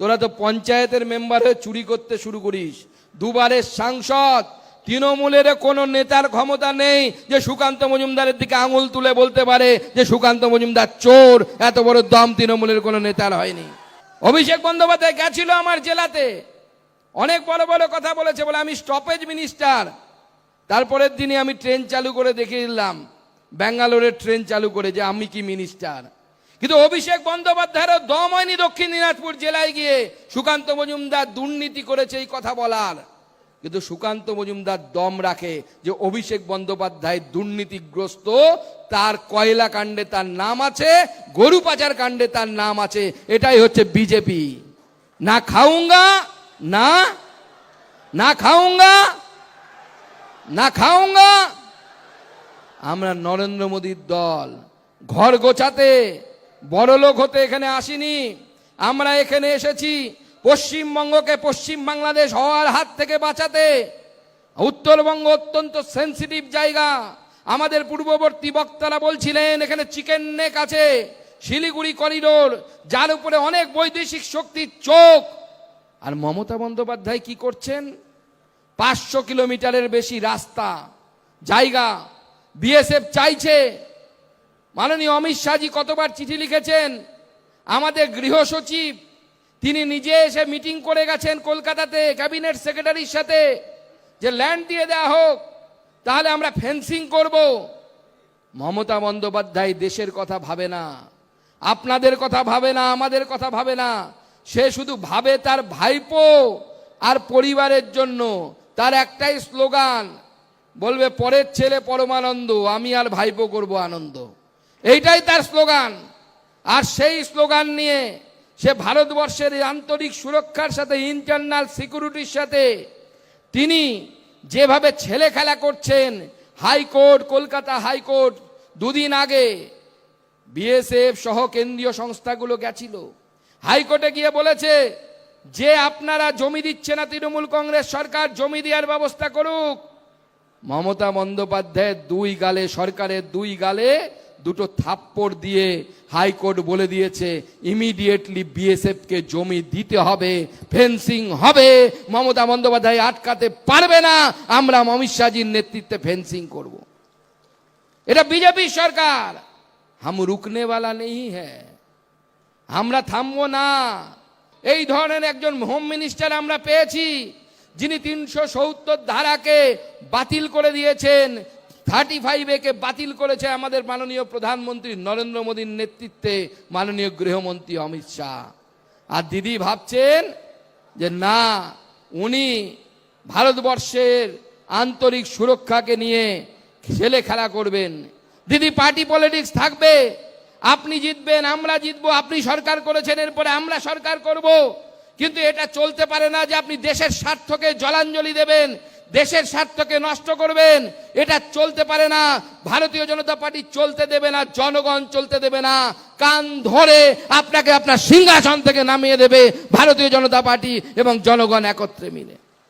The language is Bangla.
তোরা তো পঞ্চায়েতের মেম্বার হয়ে চুরি করতে শুরু করিস। দুবারের সাংসদ, তৃণমূলের কোনো নেতার ক্ষমতা নেই যে সুকান্ত মজুমদারের দিকে আঙুল তুলে বলতে পারে যে সুকান্ত মজুমদার চোর, এত বড় দম তৃণমূলের কোনো নেতার হয়নি। অভিষেক বন্দ্যোপাধ্যায় গেছিল আমার জেলাতে। অনেক বড় বড় কথা বলেছে বলে আমি স্টপেজ মিনিস্টার তারপরের দিনে আমি ট্রেন চালু করে দেখে দিলাম। ব্যাঙ্গালোরের ট্রেন চালু করে যে আমি কি মিনিস্টার কিন্তু অভিষেক বন্দ্যোপাধ্যায়েরও দম হয়নি দক্ষিণ দিনাজপুর জেলায় গিয়ে। সুকান্ত মজুমদার দুর্নীতি করেছে এই কথা বলার। কিন্তু সুকান্ত মজুমদার দম রাখে যে অভিষেক বন্দ্যোপাধ্যায় দুর্নীতিগ্রস্ত, তার কয়লা কাণ্ডে তার নাম আছে, গরু পাচার কাণ্ডে তার নাম আছে, এটাই হচ্ছে বিজেপি। না খাউঙ্গা না না খাউঙ্গা না খাউঙ্গা আমরা নরেন্দ্র মোদীর দল, ঘর গোছাতে বড় লোক হতে এখানে আসিনি। আমরা এখানে এসেছি পশ্চিমবঙ্গকে পশ্চিম বাংলাদেশ হওয়ার হাত থেকে বাঁচাতে। উত্তরবঙ্গ অত্যন্ত সেন্সিটিভ জায়গা। আমাদের পূর্ববর্তী বক্তারা বলছিলেন, এখানে চিকেন নেক আছে, শিলিগুড়ি করিডোর যার উপরে অনেক বৈদেশিক শক্তির চোখ। আর মমতা বন্দ্যোপাধ্যায় কি করছেন? পাঁচশো কিলোমিটারের বেশি রাস্তা, জায়গা, বিএসএফ চাইছে মাননীয় অমিত শাহজি কতবার চিঠি লিখেছেন? আমাদের গৃহ সচিব, তিনি নিজে এসে মিটিং করে গেছেন কলকাতাতে, ক্যাবিনেট সেক্রেটারির সাথে, যে ল্যান্ড দিয়ে দেওয়া হোক, তাহলে আমরা ফেন্সিং করব। মমতা বন্দ্যোপাধ্যায় দেশের কথা ভাবে না, আপনাদের কথা ভাবে না, আমাদের কথা ভাবে না, সে শুধু ভাবে তার ভাইপো আর পরিবারের জন্য, তার একটাই স্লোগান, বলবে, পরের ছেলে পরমানন্দ, আমি আর ভাইপো করব আনন্দ। এইটাই তার স্লোগান। আর সেই স্লোগান নিয়ে সে ভারতবর্ষের আন্তরিক সুরক্ষার সাথে ইন্টারনাল সিকিউরিটির সাথে তিনি যেভাবে ছেলে খেলা করছেন হাইকোর্ট কলকাতা হাইকোর্ট দুদিন আগে বিএসএফ সহ কেন্দ্রীয় সংস্থাগুলো গেছিল। হাইকোর্টে গিয়ে বলেছে, যে আপনারা জমি দিচ্ছে না তৃণমূল কংগ্রেস সরকার, জমি দেওয়ার ব্যবস্থা করুক। মমতা বন্দ্যোপাধ্যায়ের দুই গালে, সরকারের দুই গালে দুটো থাপ্পড় দিয়ে হাইকোর্ট বলে দিয়েছে ইমিডিয়েটলি বিএসএফকে জমি দিতে হবে ফেন্সিং হবে, মমতা বন্দ্যোপাধ্যায় আটকাতে পারবে না, আমরা অমিত শাহজির নেতৃত্বে ফেন্সিং করব। এটা বিজেপি সরকার। হাম রুকনে वाला নেই হ্যাঁ। আমরা থামবো না। এই ধরনের একজন হোম মিনিস্টার আমরা পেয়েছি, যিনি তিনশো সত্তর ধারাকে বাতিল করে দিয়েছেন থার্টি ফাইভ একে বাতিল করেছে আমাদের মাননীয় প্রধানমন্ত্রী নরেন্দ্র মোদীর নেতৃত্বে মাননীয় গৃহমন্ত্রী অমিত শাহ। আর দিদি ভাবছেন যে না, উনি ভারতবর্ষের আন্তরিক সুরক্ষাকে নিয়ে ছেলে খেলা করবেন। দিদি, পার্টি পলিটিক্স থাকবে, আপনি জিতবেন, আমরা জিতবো, আপনি সরকার করেছেন, এরপরে আমরা সরকার করব। কিন্তু এটা চলতে পারে না যে আপনি দেশের স্বার্থকে জলাঞ্জলি দেবেন দেশের স্বার্থকে নষ্ট করবেন। এটা চলতে পারে না। ভারতীয় জনতা পার্টি চলতে দেবে না, জনগণ চলতে দেবে না। কান ধরে আপনাকে আপনার সিংহাসন থেকে নামিয়ে দেবে ভারতীয় জনতা পার্টি এবং জনগণ একত্রে মিলে।